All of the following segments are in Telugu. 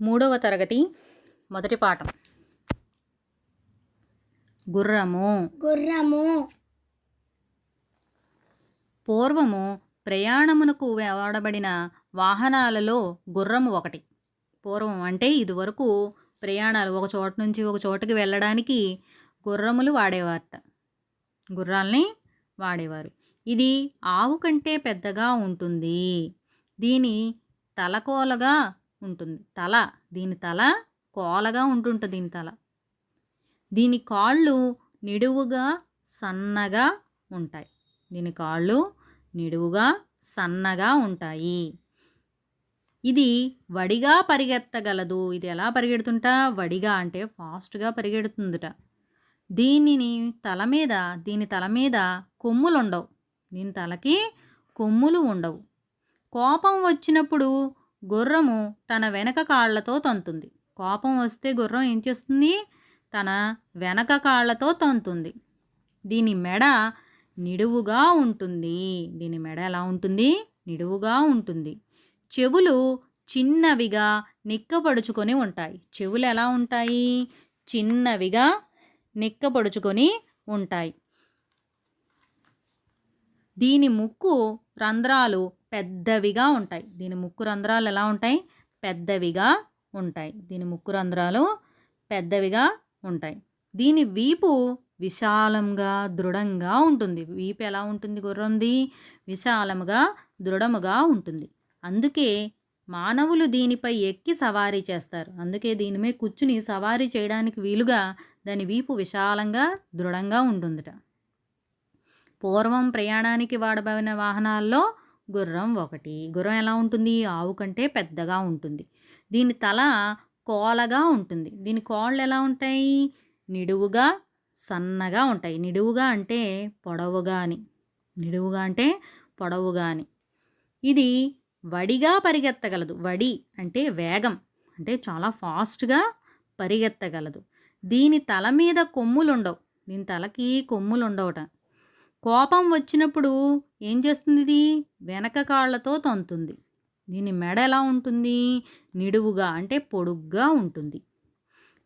మూడవ తరగతి మొదటి పాఠం. గుర్రము. గుర్రము. పూర్వము ప్రయాణమునకు వాడబడిన వాహనాలలో గుర్రము ఒకటి. పూర్వం అంటే ఇదివరకు ప్రయాణాలు ఒక చోట నుంచి ఒక చోటుకి వెళ్ళడానికి గుర్రములు వాడేవారట. గుర్రాల్ని వాడేవారు. ఇది ఆవు కంటే పెద్దగా ఉంటుంది. దీని తల కోలగా ఉంటుంది. తల దీని తల కోలగా ఉంటుంటుంది దీని తల. దీని కాళ్ళు నిడువుగా సన్నగా ఉంటాయి. దీని కాళ్ళు నిడువుగా సన్నగా ఉంటాయి. ఇది వడిగా పరిగెత్తగలదు. ఇది ఎలా పరిగెడుతుంటా? వడిగా అంటే ఫాస్ట్గా పరిగెడుతుందిట. దీనిని తల మీద దీని తల మీద కొమ్ములు ఉండవు దీని తలకి కొమ్ములు ఉండవు. కోపం వచ్చినప్పుడు గుర్రము తన వెనక కాళ్ళతో తంతుంది. కోపం వస్తే గుర్రం ఏం చేస్తుంది? తన వెనక కాళ్ళతో తంతుంది. దీని మెడ నిడువుగా ఉంటుంది. దీని మెడ ఎలా ఉంటుంది? నిడువుగా ఉంటుంది. చెవులు చిన్నవిగా నిక్కపడుచుకొని ఉంటాయి. చెవులు ఎలా ఉంటాయి? చిన్నవిగా నిక్కపడుచుకొని ఉంటాయి. దీని ముక్కు రంధ్రాలు పెద్దవిగా ఉంటాయి. దీని ముక్కు రంధ్రాలు ఎలా ఉంటాయి? పెద్దవిగా ఉంటాయి. దీని ముక్కు రంధ్రాలు పెద్దవిగా ఉంటాయి. దీని వీపు విశాలంగా దృఢంగా ఉంటుంది. వీపు ఎలా ఉంటుంది గుర్రంది? విశాలముగా దృఢముగా ఉంటుంది. అందుకే మానవులు దీనిపై ఎక్కి సవారీ చేస్తారు. అందుకే దీని మీద కూర్చుని సవారీ చేయడానికి వీలుగా దాని వీపు విశాలంగా దృఢంగా ఉంటుందిట. పూర్వం ప్రయాణానికి వాడబడిన వాహనాల్లో గుర్రం ఒకటి. గుర్రం ఎలా ఉంటుంది? ఆవు కంటే పెద్దగా ఉంటుంది. దీని తల కోలగా ఉంటుంది. దీని కోళ్ళు ఎలా ఉంటాయి? నిడువుగా సన్నగా ఉంటాయి. నిడువుగా అంటే పొడవుగా అని నిడువుగా అంటే పొడవుగా అని ఇది వడిగా పరిగెత్తగలదు. వడి అంటే వేగం. అంటే చాలా ఫాస్ట్గా పరిగెత్తగలదు. దీని తల మీద కొమ్ములు ఉండవు దీని తలకి కొమ్ములు ఉండవట కోపం వచ్చినప్పుడు ఏం చేస్తుంది ఇది వెనక కాళ్ళతో తంతుంది. దీని మెడ ఎలా ఉంటుంది? నిడువుగా అంటే పొడుగ్గా ఉంటుంది.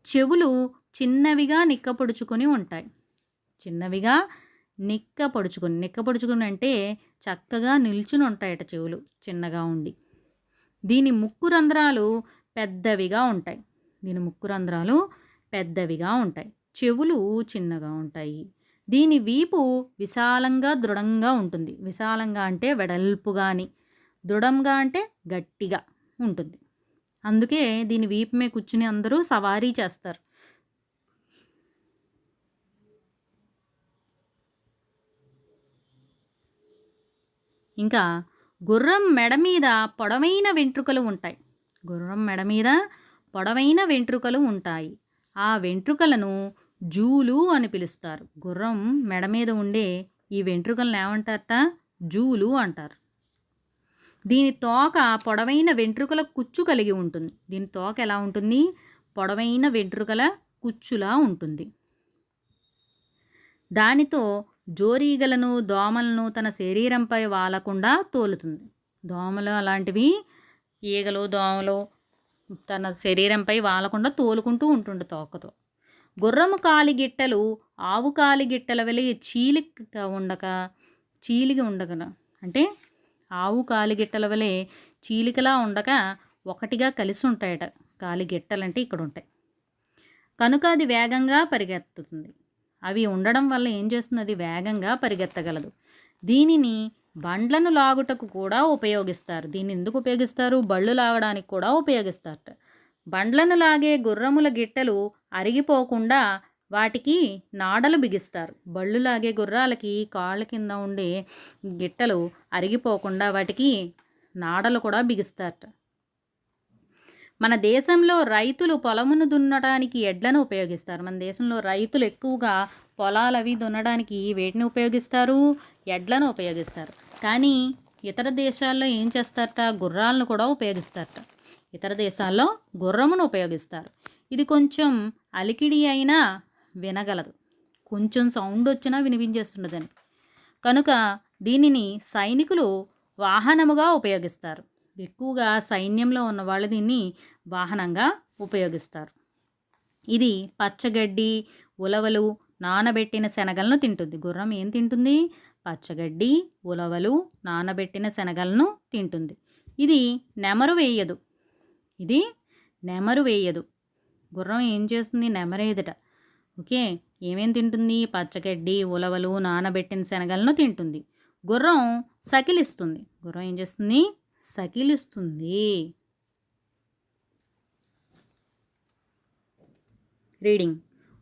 చెవులు చిన్నవిగా నిక్కపొడుచుకొని ఉంటాయి. చిన్నవిగా నిక్కపొడుచుకొని నిక్కపొడుచుకొని అంటే చక్కగా నిల్చుని ఉంటాయట చెవులు చిన్నగా ఉండి. దీని ముక్కు రంధ్రాలు పెద్దవిగా ఉంటాయి. దీని ముక్కు రంధ్రాలు పెద్దవిగా ఉంటాయి. చెవులు చిన్నగా ఉంటాయి. దీని వీపు విశాలంగా దృఢంగా ఉంటుంది. విశాలంగా అంటే వెడల్పుగాని దృఢంగా అంటే గట్టిగా ఉంటుంది. అందుకే దీని వీపు మీద కూర్చుని అందరూ సవారీ చేస్తారు. ఇంకా గుర్రం మెడ మీద పొడవైన వెంట్రుకలు ఉంటాయి. గుర్రం మెడ మీద పొడవైన వెంట్రుకలు ఉంటాయి. ఆ వెంట్రుకలను జూలు అని పిలుస్తారు. గుర్రం మెడ మీద ఉండే ఈ వెంట్రుకలను ఏమంటారట? జూలు అంటారు. దీని తోక పొడవైన వెంట్రుకల కుచ్చు కలిగి ఉంటుంది. దీని తోక ఎలా ఉంటుంది? పొడవైన వెంట్రుకల కుచ్చులా ఉంటుంది. దానితో జోరీగలను దోమలను తన శరీరంపై వాలకుండా తోలుతుంది. దోమలు అలాంటివి ఈగలు దోమలు తన శరీరంపై వాలకుండా తోలుకుంటూ ఉంటుంది తోకతో. గుర్రము కాలిగిట్టలు ఆవు కాలిగిట్టల వలె చీలిక ఉండక చీలిగి ఉండగల అంటే ఆవు కాలిగిట్టల వలె చీలికలా ఉండక ఒకటిగా కలిసి ఉంటాయట కాలిగిట్టలంటే ఇక్కడ ఉంటాయి కనుక అది వేగంగా పరిగెత్తుతుంది. అవి ఉండడం వల్ల ఏం చేస్తుంది? అది వేగంగా పరిగెత్తగలదు. దీనిని బండ్లను లాగుటకు కూడా ఉపయోగిస్తారు. దీన్ని ఎందుకు ఉపయోగిస్తారు? బళ్ళు లాగడానికి కూడా ఉపయోగిస్తారట. బండ్లను లాగే గుర్రముల గిట్టలు అరిగిపోకుండా వాటికి నాడలు బిగిస్తారు. బళ్ళు లాగే గుర్రాలకి కాళ్ళ కింద ఉండే గిట్టలు అరిగిపోకుండా వాటికి నాడలు కూడా బిగిస్తారట. మన దేశంలో రైతులు పొలమును దున్నడానికి ఎడ్లను ఉపయోగిస్తారు. మన దేశంలో రైతులు ఎక్కువగా పొలాలు అవి దున్నడానికి వేటిని ఉపయోగిస్తారు ఎడ్లను ఉపయోగిస్తారు. కానీ ఇతర దేశాల్లో ఏం చేస్తారట? గుర్రాలను కూడా ఉపయోగిస్తారట. ఇతర దేశాల్లో గుర్రమును ఉపయోగిస్తారు. ఇది కొంచెం అలికిడి అయినా వినగలదు. కొంచెం సౌండ్ వచ్చినా వినిపించేస్తున్నదని కనుక దీనిని సైనికులు వాహనముగా ఉపయోగిస్తారు. ఎక్కువగా సైన్యంలో ఉన్న వాళ్ళు దీన్ని వాహనంగా ఉపయోగిస్తారు. ఇది పచ్చగడ్డి ఉలవలు నానబెట్టిన శనగలను తింటుంది. గుర్రం ఏం తింటుంది? పచ్చగడ్డి ఉలవలు నానబెట్టిన శనగలను తింటుంది. ఇది నెమరు వేయదు. ఇది నెమరు వేయదు. గుర్రం ఏం చేస్తుంది? నెమరేదట ఓకే ఏమేం తింటుంది? పచ్చగడ్డి ఉలవలు నానబెట్టిన శనగలను తింటుంది. గుర్రం సకిలిస్తుంది. గుర్రం ఏం చేస్తుంది? సకిలిస్తుంది. రీడింగ్.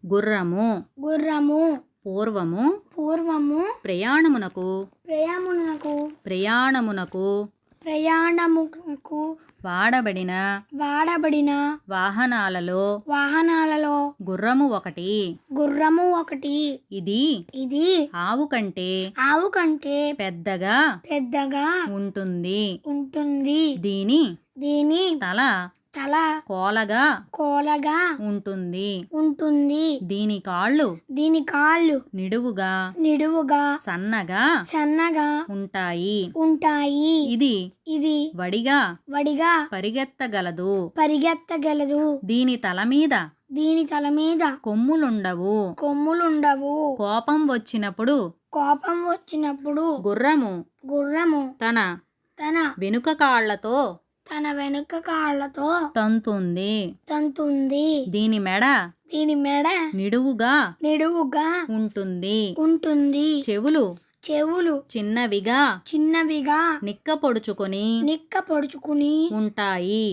గుర్రము. గుర్రము. పూర్వము. పూర్వము. ప్రయాణమునకు. ప్రయాణమునకు. ప్రయాణమునకు. ప్రయాణముకు వాడబడిన వాడబడిన వాహనాలలో వాహనాలలో గుర్రము ఒకటి. గుర్రము ఒకటి. ఇది ఇది ఆవు కంటే ఆవు కంటే పెద్దగా పెద్దగా ఉంటుంది. ఉంటుంది. దీని దీని తల తల కోలగా కోలగా ఉంటుంది. ఉంటుంది. దీని కాళ్ళు దీని కాళ్ళు నిడువుగా నిడువుగా సన్నగా సన్నగా ఉంటాయి. ఉంటాయి. ఇది ఇది వడిగా వడిగా పరిగెత్తగలదు. పరిగెత్తగలదు. దీని తల మీద దీని తల మీద కొమ్ములుండవు. కొమ్ములుండవు. కోపం వచ్చినప్పుడు కోపం వచ్చినప్పుడు గుర్రము గుర్రము తన తన వెనుక కాళ్ళతో తన వెనుక కాళ్ళతో తంతుంది. తంతుంది. దీని మెడ దీని మెడ నిడువుగా నిడువుగా ఉంటుంది. ఉంటుంది. చెవులు చెవులు చిన్నవిగా చిన్నవిగా నిక్క పొడుచుకొని నిక్క పొడుచుకుని ఉంటాయి.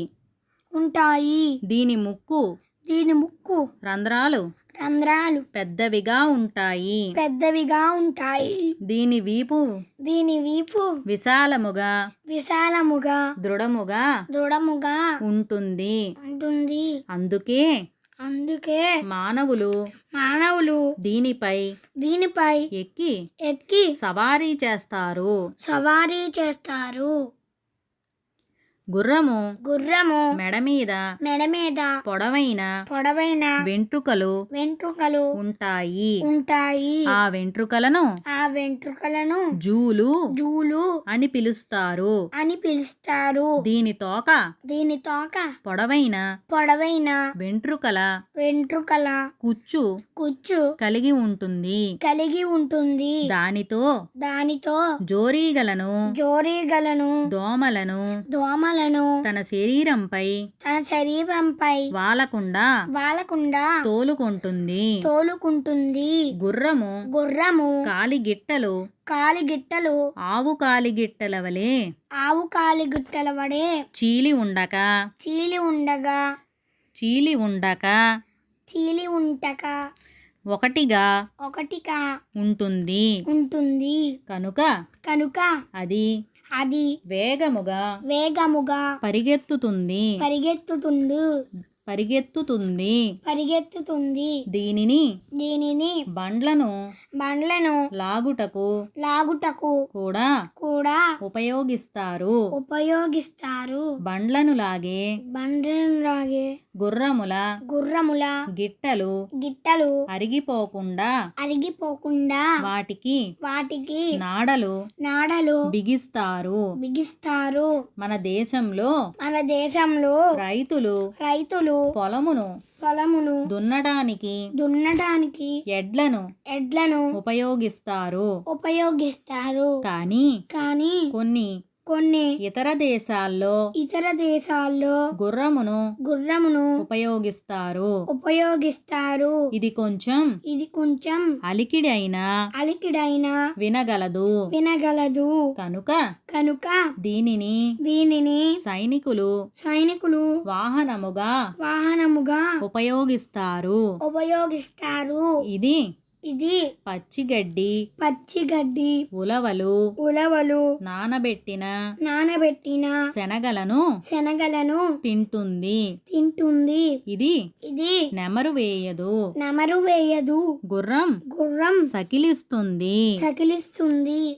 ఉంటాయి. దీని ముక్కు దీని ముక్కు రంధ్రాలు రంధ్రాలు పెద్దవిగా ఉంటాయి. పెద్దవిగా ఉంటాయి. దీని వీపు దీని వీపు విశాలముగా విశాలముగా దృఢముగా దృఢముగా ఉంటుంది. ఉంటుంది. అందుకే అందుకే మానవులు మానవులు దీనిపై దీనిపై ఎక్కి ఎక్కి సవారీ చేస్తారు. సవారీ చేస్తారు. గుర్రము గుర్రము మెడ మీద మెడ మీద పొడవైన పొడవైన వెంట్రుకలు వెంట్రుకలు ఉంటాయి. ఉంటాయి. ఆ వెంట్రుకలను ఆ వెంట్రుకలను జూలు జూలు అని పిలుస్తారు. అని పిలుస్తారు. దీని తోక దీని తోక పొడవైన పొడవైన వెంట్రుకల వెంట్రుకల కుచ్చు కుచ్చు కలిగి ఉంటుంది. కలిగి ఉంటుంది. దానితో దానితో జోరీగలను జోరీగలను దోమలను దోమలను తన శరీరంపై తన శరీరంపై వాలకుండా వాలకుండా తోలుకొంటుంది. తోలుకుంటుంది. గుర్రము గుర్రము కాలిగిట్టలు కాలిగిట్టలు ఆవు కాలిగిట్టల వలె ఆవు కాలిగిట్టల వడే చీలి ఉండక చీలి ఉండగా చీలి ఉండక చీలి ఉంటక ఒకటిగా ఒకటిగా ఉంటుంది. ఉంటుంది. కనుక కనుక అది అది వేగముగా వేగముగా పరిగెత్తుతుంది. పరిగెత్తుతుండు. పరిగెత్తుతుంది. పరిగెత్తుతుంది. దీనిని దీనిని బండ్లను బండ్లను లాగుటకు లాగుటకు కూడా కూడా ఉపయోగిస్తారు. ఉపయోగిస్తారు. బండ్లను లాగే బండ్లను లాగే గుర్రముల గుర్రముల గిట్టలు గిట్టలు అరిగిపోకుండా అరిగిపోకుండా వాటికి వాటికి నాడలు నాడలు బిగిస్తారు. బిగిస్తారు. మన దేశంలో మన దేశంలో రైతులు రైతులు పొలమును పొలమును దున్నడానికి దున్నడానికి ఎడ్లను ఎడ్లను ఉపయోగిస్తారు. ఉపయోగిస్తారు. కానీ కానీ కొన్ని కొన్ని ఇతర దేశాల్లో ఇతర దేశాల్లో గుర్రమును గుర్రమును ఉపయోగిస్తారు. ఉపయోగిస్తారు. ఇది కొంచెం ఇది కొంచెం అలికిడి అయినా అలికిడైన వినగలదు. వినగలదు. కనుక కనుక దీనిని దీనిని సైనికులు సైనికులు వాహనముగా వాహనముగా ఉపయోగిస్తారు. ఉపయోగిస్తారు. ఇది ఇది పచ్చిగడ్డి. పచ్చిగడ్డి. ఉలవలు. ఉలవలు. నానబెట్టిన నానబెట్టిన శనగలను శనగలను తింటుంది. తింటుంది. ఇది ఇది నెమరు వేయదు. నమరు వేయదు. గుర్రం గుర్రం సకిలిస్తుంది. సకిలిస్తుంది.